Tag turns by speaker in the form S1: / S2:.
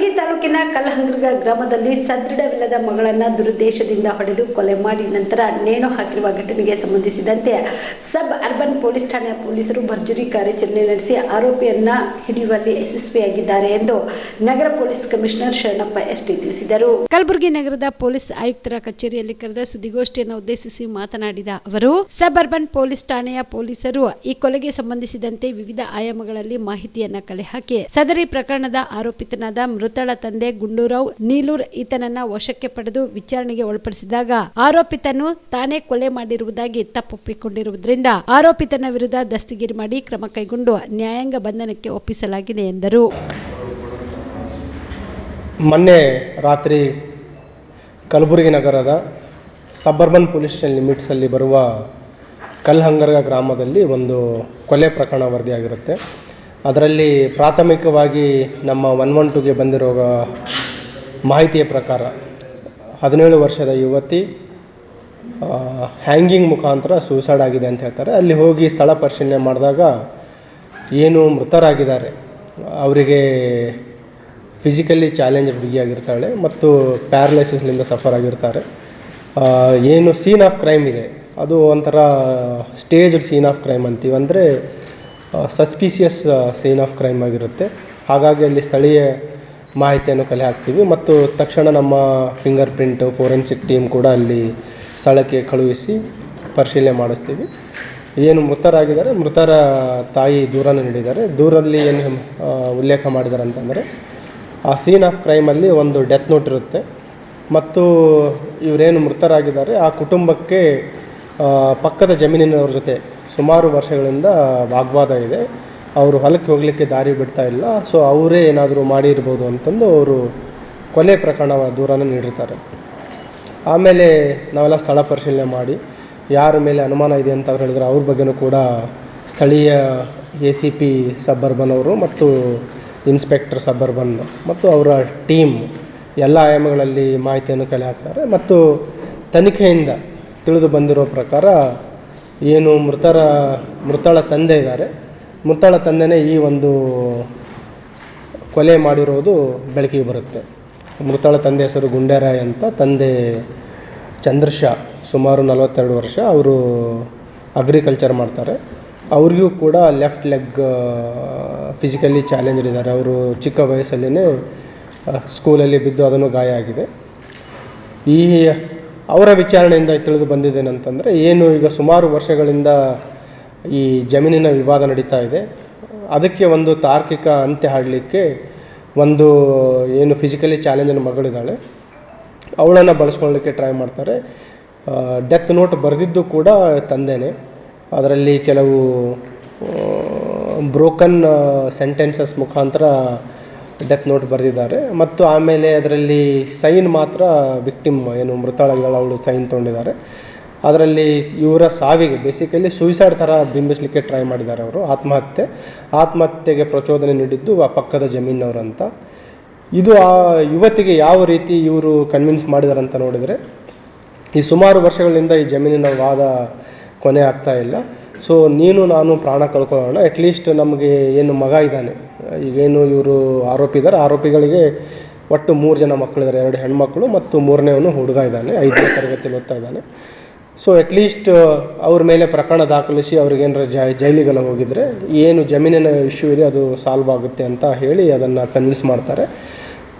S1: ಕಲಬುರಗಿ ತಾಲೂಕಿನ ಕಲಹಂಗ್ರಗ ಗ್ರಾಮದಲ್ಲಿ ಸದೃಢವಿಲ್ಲದ ಮಗಳನ್ನ ದುರುದ್ದೇಶದಿಂದ ಹೊಡೆದು ಕೊಲೆ ಮಾಡಿ ನಂತರ ನೇಣು ಹಾಕಿರುವ ಘಟನೆಗೆ ಸಂಬಂಧಿಸಿದಂತೆ ಸಬ್ ಅರ್ಬನ್ ಪೊಲೀಸ್ ಠಾಣೆಯ ಪೊಲೀಸರು ಭರ್ಜರಿ ಕಾರ್ಯಾಚರಣೆ ನಡೆಸಿ ಆರೋಪಿಯನ್ನ ಹಿಡಿಯುವಲ್ಲಿ ಯಶಸ್ವಿಯಾಗಿದ್ದಾರೆ ಎಂದು ನಗರ police commissioner Sharanappa S T ತಿಳಿಸಿದರು. ಕಲಬುರಗಿ ನಗರದ ಪೊಲೀಸ್ ಆಯುಕ್ತರ ಕಚೇರಿಯಲ್ಲಿ ಕರೆದ ಸುದ್ದಿಗೋಷ್ಠಿಯನ್ನು ಉದ್ದೇಶಿಸಿ ಮಾತನಾಡಿದ ಅವರು, ಸಬ್ ಅರ್ಬನ್ ಪೊಲೀಸ್ ಠಾಣೆಯ ಪೊಲೀಸರು ಈ ಕೊಲೆಗೆ ಸಂಬಂಧಿಸಿದಂತೆ ವಿವಿಧ ಆಯಾಮಗಳಲ್ಲಿ ಮಾಹಿತಿಯನ್ನ ಕಲೆ ಹಾಕಿ ಸದರಿ ಪ್ರಕರಣದ ಆರೋಪಿತನಾದ ಮೃತಳ ತಂದೆ ಗುಂಡೂರಾವ್ ನೀಲೂರ್ ಈತನನ್ನ ವಶಕ್ಕೆ ಪಡೆದು ವಿಚಾರಣೆಗೆ ಒಳಪಡಿಸಿದಾಗ ಆರೋಪಿತನು ತಾನೇ ಕೊಲೆ ಮಾಡಿರುವುದಾಗಿ ತಪ್ಪೊಪ್ಪಿಕೊಂಡಿರುವುದರಿಂದ ಆರೋಪಿತನ ವಿರುದ್ಧ ದಸ್ತಗಿರಿ ಮಾಡಿ ಕ್ರಮ ಕೈಗೊಂಡು ನ್ಯಾಯಾಂಗ ಬಂಧನಕ್ಕೆ ಒಪ್ಪಿಸಲಾಗಿದೆ ಎಂದರು.
S2: ಮೊನ್ನೆ ರಾತ್ರಿ ಕಲಬುರಗಿ ನಗರದ ಸಬರ್ಬನ್ ಪೊಲೀಸ್ ಸ್ಟೇಷನ್ ಲಿಮಿಟ್ಸಲ್ಲಿ ಬರುವ ಕಲ್ಹಂಗರ್ಗ ಗ್ರಾಮದಲ್ಲಿ ಒಂದು ಕೊಲೆ ಪ್ರಕರಣ ವರದಿಯಾಗಿರುತ್ತೆ. ಅದರಲ್ಲಿ ಪ್ರಾಥಮಿಕವಾಗಿ ನಮ್ಮ ಒನ್ ಒನ್ ಟುಗೆ ಬಂದಿರೋ ಮಾಹಿತಿಯ ಪ್ರಕಾರ ಹದಿನೇಳು ವರ್ಷದ ಯುವತಿ ಹ್ಯಾಂಗಿಂಗ್ ಮುಖಾಂತರ ಸೂಸೈಡ್ ಆಗಿದೆ ಅಂತ ಹೇಳ್ತಾರೆ. ಅಲ್ಲಿ ಹೋಗಿ ಸ್ಥಳ ಪರಿಶೀಲನೆ ಮಾಡಿದಾಗ ಏನು ಮೃತರಾಗಿದ್ದಾರೆ. ಅವರಿಗೆ ಫಿಸಿಕಲಿ ಚಾಲೆಂಜ್ ಹುಡುಗಿಯಾಗಿರ್ತಾಳೆ ಮತ್ತು ಪ್ಯಾರಲೈಸಿಸ್ನಿಂದ ಸಫರ್ ಆಗಿರ್ತಾರೆ. ಏನು ಸೀನ್ ಆಫ್ ಕ್ರೈಮ್ ಇದೆ. ಅದು ಒಂಥರ ಸ್ಟೇಜ್ಡ್ ಸೀನ್ ಆಫ್ ಕ್ರೈಮ್ ಅಂತೀವಿ. ಅಂದರೆ ಸಸ್ಪಿಸಿಯಸ್ ಸೀನ್ ಆಫ್ ಕ್ರೈಮ್ ಆಗಿರುತ್ತೆ. ಹಾಗಾಗಿ ಅಲ್ಲಿ ಸ್ಥಳೀಯ ಮಾಹಿತಿಯನ್ನು ಕಲೆ ಹಾಕ್ತೀವಿ. ಮತ್ತು ತಕ್ಷಣ ನಮ್ಮ ಫಿಂಗರ್ ಪ್ರಿಂಟು, ಫೋರೆನ್ಸಿಕ್ ಟೀಮ್ ಕೂಡ ಅಲ್ಲಿ ಸ್ಥಳಕ್ಕೆ ಕಳುಹಿಸಿ ಪರಿಶೀಲನೆ ಮಾಡಿಸ್ತೀವಿ. ಏನು ಮೃತರಾಗಿದ್ದಾರೆ ಮೃತರ ತಾಯಿ ದೂರನ್ನು ನೀಡಿದ್ದಾರೆ. ದೂರಲ್ಲಿ ಏನು ಉಲ್ಲೇಖ ಮಾಡಿದ್ದಾರೆ ಅಂತಂದರೆ, ಆ ಸೀನ್ ಆಫ್ ಕ್ರೈಮಲ್ಲಿ ಒಂದು ಡೆತ್ ನೋಟ್ ಇರುತ್ತೆ. ಮತ್ತು ಇವರೇನು ಮೃತರಾಗಿದ್ದಾರೆ. ಆ ಕುಟುಂಬಕ್ಕೆ ಪಕ್ಕದ ಜಮೀನಿನವ್ರ ಜೊತೆ ಸುಮಾರು ವರ್ಷಗಳಿಂದ ವಾಗ್ವಾದ ಇದೆ. ಅವರು ಹೊಲಕ್ಕೆ ಹೋಗಲಿಕ್ಕೆ ದಾರಿ ಬಿಡ್ತಾ ಇಲ್ಲ. ಸೊ ಅವರೇ ಏನಾದರೂ ಮಾಡಿರ್ಬೋದು ಅಂತಂದು ಅವರು ಕೊಲೆ ಪ್ರಕರಣ ದೂರನ ನೀಡಿರ್ತಾರೆ. ಆಮೇಲೆ ನಾವೆಲ್ಲ ಸ್ಥಳ ಪರಿಶೀಲನೆ ಮಾಡಿ, ಯಾರ ಮೇಲೆ ಅನುಮಾನ ಇದೆ ಅಂತ ಅವ್ರು ಹೇಳಿದ್ರೆ ಅವ್ರ ಬಗ್ಗೆನೂ ಕೂಡ ಸ್ಥಳೀಯ ಎ ಸಿ ಪಿ ಸಬ್ಬರ್ಬನ್ ಅವರು ಮತ್ತು ಇನ್ಸ್ಪೆಕ್ಟರ್ ಸಬ್ಬರ್ಬನ್ ಮತ್ತು ಅವರ ಟೀಮ್ ಎಲ್ಲ ಆಯಾಮಗಳಲ್ಲಿ ಮಾಹಿತಿಯನ್ನು ಕಲೆ ಹಾಕ್ತಾರೆ. ಮತ್ತು ತನಿಖೆಯಿಂದ ತಿಳಿದು ಬಂದಿರೋ ಪ್ರಕಾರ ಏನು ಮೃತರ, ಮೃತಳ ತಂದೆ ಇದ್ದಾರೆ. ಮೃತಳ ತಂದೆನೇ ಈ ಒಂದು ಕೊಲೆ ಮಾಡಿರೋದು ಬೆಳಕಿಗೆ ಬರುತ್ತೆ. ಮೃತಳ ತಂದೆ ಹೆಸರು ಗುಂಡೇರಾಯ್ ಅಂತ ತಂದೆ ಚಂದ್ರಶಾ, ಸುಮಾರು ನಲವತ್ತೆರಡು ವರ್ಷ ಅವರು ಅಗ್ರಿಕಲ್ಚರ್ ಮಾಡ್ತಾರೆ. ಅವ್ರಿಗೂ ಕೂಡ ಲೆಫ್ಟ್ ಲೆಗ್ ಫಿಸಿಕಲಿ ಚಾಲೆಂಜ್ಡ್ ಇದ್ದಾರೆ. ಅವರು ಚಿಕ್ಕ ವಯಸ್ಸಲ್ಲಿನೇ ಸ್ಕೂಲಲ್ಲಿ ಬಿದ್ದು ಅದನ್ನು ಗಾಯ ಆಗಿದೆ. ಈ ಅವರ ವಿಚಾರಣೆಯಿಂದ ತಿಳಿದು ಬಂದಿದ್ದೇನೆಂತಂದರೆ, ಏನು ಈಗ ಸುಮಾರು ವರ್ಷಗಳಿಂದ ಈ ಜಮೀನಿನ ವಿವಾದ ನಡೀತಾ ಇದೆ. ಅದಕ್ಕೆ ಒಂದು ತಾರ್ಕಿಕ ಅಂತ್ಯ ಹಾಡಲಿಕ್ಕೆ ಒಂದು ಏನು ಫಿಸಿಕಲಿ ಚಾಲೆಂಜಿನ ಮಗಳಿದ್ದಾಳೆ. ಅವಳನ್ನು ಬಳಸ್ಕೊಳ್ಳಲಿಕ್ಕೆ ಟ್ರೈ ಮಾಡ್ತಾರೆ. ಡೆತ್ ನೋಟ್ ಬರೆದಿದ್ದು ಕೂಡ ತಂದೇನೆ. ಅದರಲ್ಲಿ ಕೆಲವು ಬ್ರೋಕನ್ ಸೆಂಟೆನ್ಸಸ್ ಮುಖಾಂತರ ಡೆತ್ ನೋಟ್ ಬರೆದಿದ್ದಾರೆ. ಮತ್ತು ಆಮೇಲೆ ಅದರಲ್ಲಿ ಸೈನ್ ಮಾತ್ರ ವಿಕ್ಟಿಮ್ ಏನು ಮೃತಳಾಗಿದ್ದಾಳೆ ಅವಳು ಸೈನ್ ತೊಗೊಂಡಿದ್ದಾರೆ. ಅದರಲ್ಲಿ ಇವರ ಸಾವಿಗೆ ಬೇಸಿಕಲಿ ಸೂಸೈಡ್ ಥರ ಬಿಂಬಿಸಲಿಕ್ಕೆ ಟ್ರೈ ಮಾಡಿದ್ದಾರೆ ಅವರು, ಆತ್ಮಹತ್ಯೆ. ಆತ್ಮಹತ್ಯೆಗೆ ಪ್ರಚೋದನೆ ನೀಡಿದ್ದು ಆ ಪಕ್ಕದ ಜಮೀನವರಂತ. ಇದು ಆ ಯುವತಿಗೆ ಯಾವ ರೀತಿ ಇವರು ಕನ್ವಿನ್ಸ್ ಮಾಡಿದಾರಂತ ನೋಡಿದರೆ, ಈ ಸುಮಾರು ವರ್ಷಗಳಿಂದ ಈ ಜಮೀನಿನ ವಾದ ಕೊನೆ ಆಗ್ತಾ ಇಲ್ಲ. ಸೊ ನೀನು ನಾನು ಪ್ರಾಣ ಕಳ್ಕೊಳ್ಳೋಣ ಅಟ್ಲೀಸ್ಟ್ ನಮಗೆ ಏನು ಮಗ ಇದ್ದಾನೆ. ಈಗೇನು ಇವರು ಆರೋಪಿ ಇದ್ದಾರೆ ಆರೋಪಿಗಳಿಗೆ ಒಟ್ಟು ಮೂರು ಜನ ಮಕ್ಕಳಿದ್ದಾರೆ ಎರಡು ಹೆಣ್ಮಕ್ಳು ಮತ್ತು ಮೂರನೇವನು ಹುಡುಗ ಇದ್ದಾನೆ, ಐದನೇ ತರಗತಿ ಓದ್ತಾ ಇದ್ದಾನೆ. ಸೊ ಅಟ್ಲೀಸ್ಟ್ ಅವ್ರ ಮೇಲೆ ಪ್ರಕರಣ ದಾಖಲಿಸಿ ಅವ್ರಿಗೇನಾರ ಜೈ, ಜೈಲಿಗೆಲ್ಲ ಹೋಗಿದ್ರೆ ಏನು ಜಮೀನಿನ ಇಶ್ಯೂ ಇದೆ ಅದು ಸಾಲ್ವ್ ಆಗುತ್ತೆ ಅಂತ ಹೇಳಿ ಅದನ್ನು ಕನ್ವಿನ್ಸ್ ಮಾಡ್ತಾರೆ.